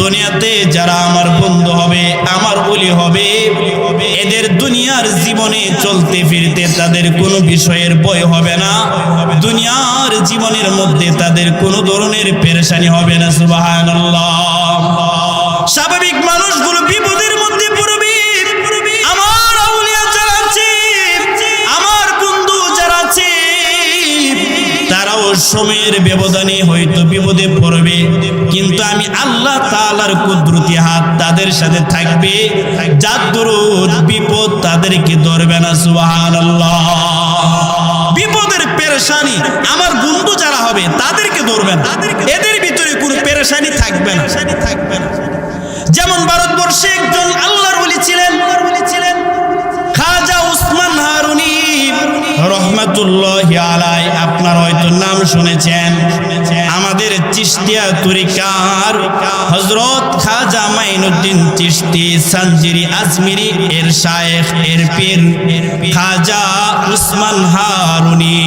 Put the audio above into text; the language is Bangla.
দুনিয়াতে যারা আমার বন্ধু হবে, আমার ওলি হবে, এদের দুনিয়ার জীবনে চলতে ফিরতে তাদের কোনো বিষয়ের ভয় হবে না। দুনিয়ার জীবনের মধ্যে তাদের কোনো ধরনের পেরেশানি হবে না, সুবহানাল্লাহ। স্বাভাবিক মানুষগুলো সময়ের ব্যবধানে হয়তো বিপদে পড়বে, কিন্তু আমি আল্লাহ তাআলার কুদরতি হাত তাদের সাথে থাকবে, যার বিপদ তাদেরকে ধরবে না, সুবহানাল্লাহ। বিপদের পেরেশানি আমার বন্ধু যারা হবে তাদেরকে ধরবে না, এদের ভিতরে কোনো পেরেশানি থাকবে না। যেমন ভারতবর্ষে একজন আল্লাহর রহমাতুল্লাহ আলাই, আপনার হয়তো নাম শুনেছেন। আমাদের চিস্তিয়া তরিকার হজরত খাজা মাইনুদ্দিন চিস্তি সঞ্জিরি আজমিরি, এর শায়েখ, এর পীর খাজা উসমান হারুনি।